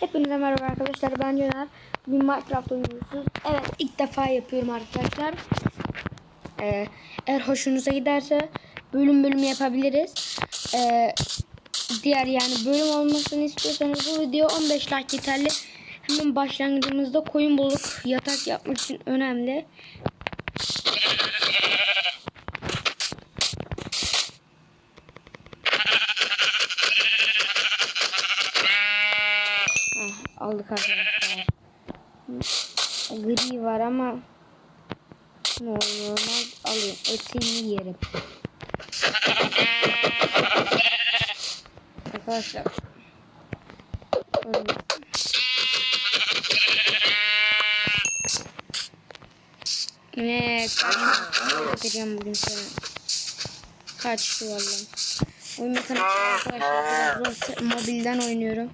Hepinize merhaba arkadaşlar ben Caner. Bugün Minecraft oynuyoruz. Evet ilk defa yapıyorum arkadaşlar. Ee, eğer hoşunuza giderse bölüm bölüm yapabiliriz. Ee, diğer yani bölüm olmasını istiyorsanız bu video 15 like yeterli. Hemen başlangıcımızda koyun bulup yatak yapmak için önemli. Aldık arkadaşlar. Gri var ama ne olur alayım. Öteni yerim. Arkadaşlar. Ne kaçacağım bugün sana. Kaçtı vallahi. Oyun mekanikleri arkadaşlar. Mobilden oynuyorum.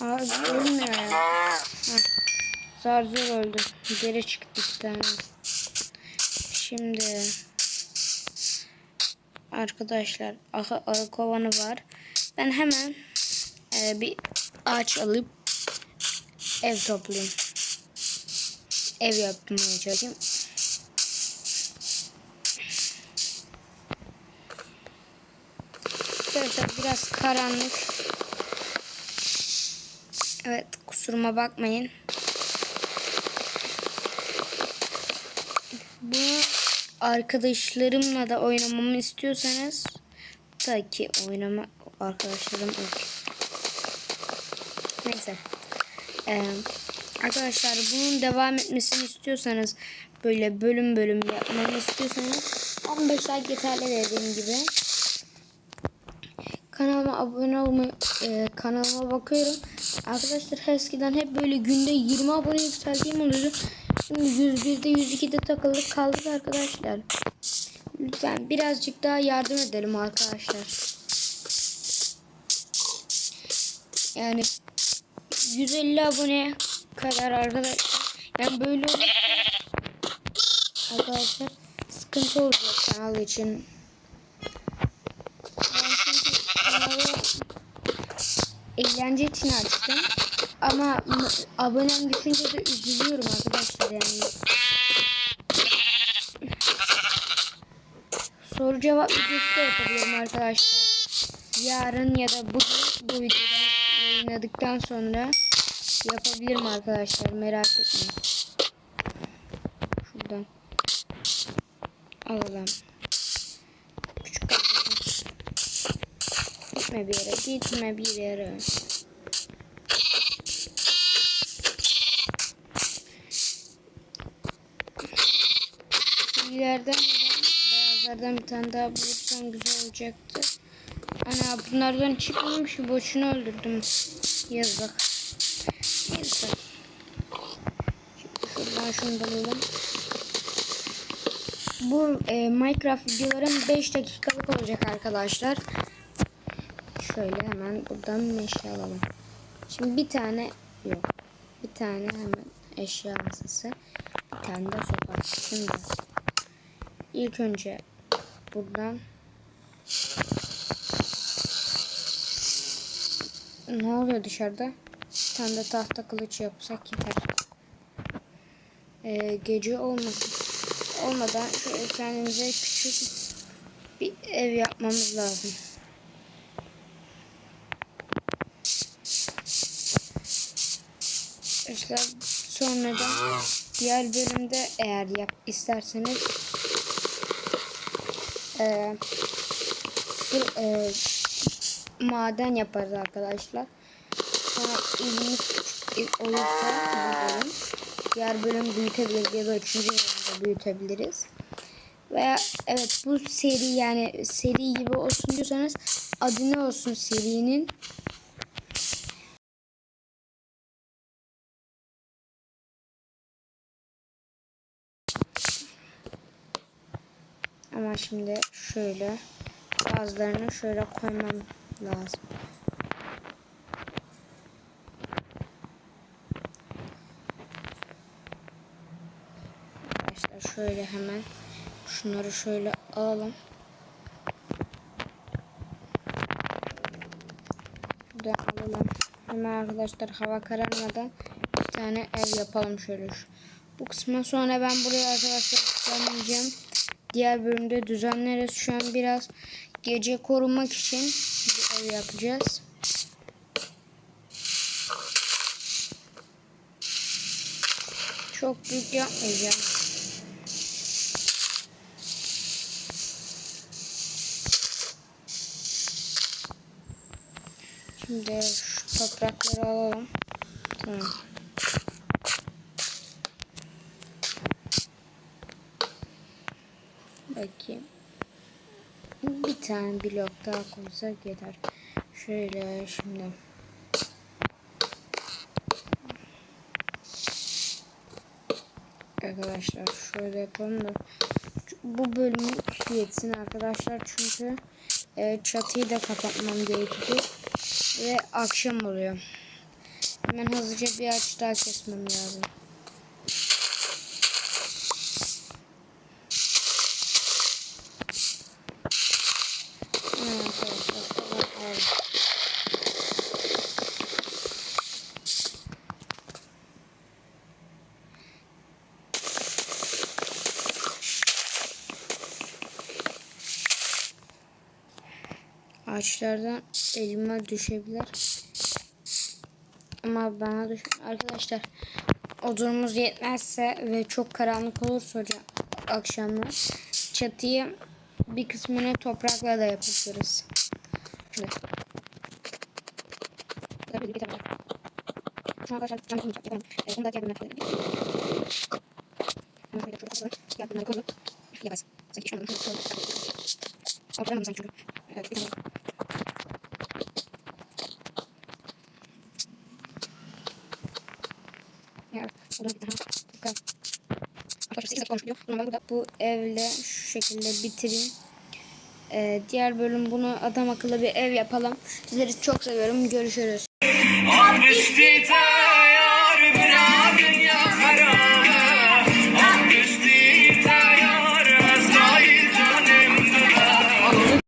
Abi ölmüyor ya. Zar zor öldü. Geri çıktı bir tane. Şimdi arkadaşlar aha, arı kovanı var. Ben hemen e, bir ağaç alıp ev toplayayım. Ev yapmaya çalışayım. Biraz karanlık. Evet kusuruma bakmayın. Bunu arkadaşlarımla da oynamamı istiyorsanız tabii ki oynama arkadaşlarım yok. Neyse. Ee, arkadaşlar bunun devam etmesini istiyorsanız böyle bölüm bölüm yapmamı istiyorsanız 15 like yeterli dediğim gibi. Kanalıma abone olmayı e, kanalıma bakıyorum. Arkadaşlar eskiden hep böyle günde 20 abone yükseldiğim oluyordu. Şimdi 101'de 102'de takıldık kaldık arkadaşlar. Lütfen birazcık daha yardım edelim arkadaşlar. Yani 150 abone kadar arkadaşlar. Yani böyle arkadaşlar sıkıntı olacak kanal için. Ben çünkü kanalı eğlence için açtım. Ama abonem düşünce de üzülüyorum arkadaşlar yani. Soru cevap videosu da yapabilirim arkadaşlar. Yarın ya da bugün bu videoda yayınladıktan sonra yapabilirim arkadaşlar. Merak etmeyin. Şuradan alalım. Küçük kardeşim. Gitme bir yere, gitme bir yere. İleriden beyazlardan bir tane daha bulursam güzel olacaktı. Ana bunlardan çıkmamış boşuna öldürdüm. Yazık. Neyse. Şimdi şuradan şunu da alalım. Bu e, Minecraft videolarım 5 dakikalık olacak arkadaşlar. Şöyle hemen buradan meşe alalım. Şimdi bir tane yok. Bir tane hemen eşya masası. Bir tane de sopa. Şimdi ilk önce buradan ne oluyor dışarıda? Bir tane de tahta kılıç yapsak yeter. Ee, gece olmasın. Olmadan kendimize küçük bir ev yapmamız lazım. Arkadaşlar sonra diğer bölümde eğer yap isterseniz e, fır- e, maden yaparız arkadaşlar. Sonra ilginiz olursa bölüm diğer bölüm büyütebiliriz ya da üçüncü bölümde büyütebiliriz. Veya evet bu seri yani seri gibi olsun diyorsanız adı ne olsun serinin Ama şimdi şöyle bazılarını şöyle koymam lazım. şöyle hemen şunları şöyle alalım. Şurada alalım. Hemen arkadaşlar hava kararmadan bir tane ev yapalım şöyle. Bu kısmı sonra ben buraya arkadaşlar düzenleyeceğim. Diğer bölümde düzenleriz. Şu an biraz gece korumak için bir ev yapacağız. Çok büyük yapmayacağım. Şimdi şu toprakları alalım. Tamam. Bakayım. Bir tane blok daha koysak yeter. Şöyle şimdi. Arkadaşlar şöyle yapalım da bu bölümü yetsin arkadaşlar çünkü e, çatıyı da kapatmam gerekiyor ve akşam oluyor. Hemen hızlıca bir ağaç daha kesmem lazım. Hemen arkadaşlar şuradan alalım. Ağaçlardan elime düşebilir. Ama bana düş arkadaşlar odunumuz yetmezse ve çok karanlık olursa hocam akşamlar çatıyı bir kısmını toprakla da yapabiliriz. An arkadaşlar. Evet bir tane. Ya, o da bir daha. Bakalım. Arkadaşlar 8 dakika olmuş video. Bunu ben burada bu evle şu şekilde bitireyim. Ee, diğer bölüm bunu adam akıllı bir ev yapalım. Sizleri çok seviyorum. Görüşürüz.